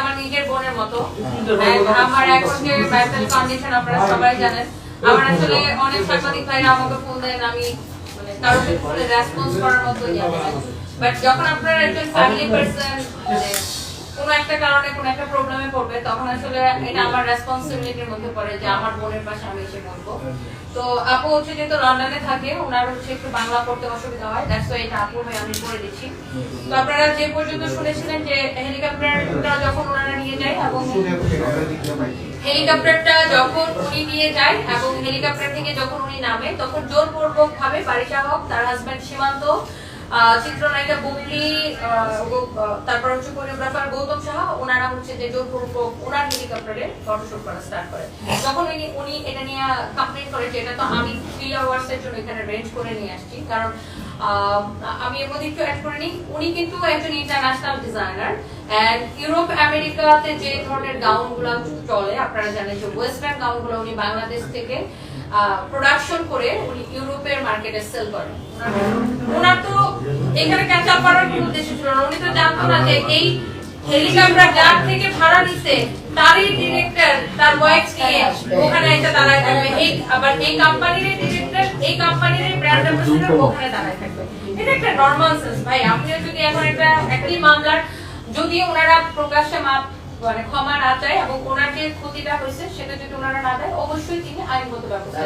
আমার নিজের বোনের মতো। And আমার আসলে অনেক সাংবাদিক ভাইরা আমাকে ফোন দেন আমি মানে কারোর রেসপন্স করার মতো বাট যখন আপনার একজন ফ্যামিলি পার্সন কোনো একটা কারণে কোনো একটা প্রবলেমে পড়বে, তখন আসলে এটা আমার রেসপন্সিবিলিটির মধ্যে পড়ে যে আমার বোনের পাশে আমি এসে বলব তো আপু হচ্ছে যেহেতু লন্ডনে থাকে ওনার হচ্ছে একটু বাংলা পড়তে অসুবিধা হয় দ্যাটস ওয়াই এটা আপুর হয়ে আমি করে দিচ্ছি। তো আপনারা যে পর্যন্ত শুনেছিলেন যে হেলিকপ্টারটা যখন ওনারা নিয়ে যায় এবং হেলিকপ্টারটা যখন উনি নিয়ে যায় এবং হেলিকপ্টার থেকে যখন উনি নামে, তখন জোরপূর্বক ভাবে বারিশা হক, তার হাজবেন্ড সীমান্ত চিত্রনায়িকা বুবলি তারপর হচ্ছে কোরিওগ্রাফার ওনারা হচ্ছে যে জোরপূর্বক ওনার হেলিকপ্টারে ফটোশুট করা স্টার্ট করে। যখন উনি উনি এটা নিয়ে কমপ্লেন করে যে এটা তো আমি থ্রি আওয়ার্স এর জন্য এখানে রেঞ্জ করে নিয়ে আসছি, কারণ আমি এর মধ্যে একটু অ্যাড করে নিই। উনি কিন্তু একজন ইন্টারন্যাশনাল ডিজাইনার এন্ড ইউরোপ আমেরিকাতে যে ধরনের গাউনগুলো চলে, আপনারা জানেন যে ওয়েস্টার্ন গাউনগুলো উনি বাংলাদেশ থেকে প্রোডাকশন করে উনি ইউরোপের মার্কেটে সেল করেন। ওনার তো এখানে ক্যাচ আপ করার কোনো উদ্দেশ্য ছিল না। উনি তো জানতো না যে এই হেলিকপ্টার যার থেকে ভাড়া তারই ডিরেক্টর তার ওয়াইফ নিয়ে ওখানে এসে দাঁড়ায় থাকবে। এই আবার এই কোম্পানির ডিরেক্টর এই কোম্পানির ব্র্যান্ড অ্যাম্বাসেডর ওখানে দাঁড়ায় থাকবে। এটা একটা নর্মাল সেন্স ভাই। যদি এখন একটা মামলার, যদি ওনারা প্রকাশ্যে মাপ মানে ক্ষমা না চায় এবং ওনার যে ক্ষতিটা হয়েছে, সেটা যদি ওনারা না দেয়, অবশ্যই তিনি আইনগত ব্যবস্থা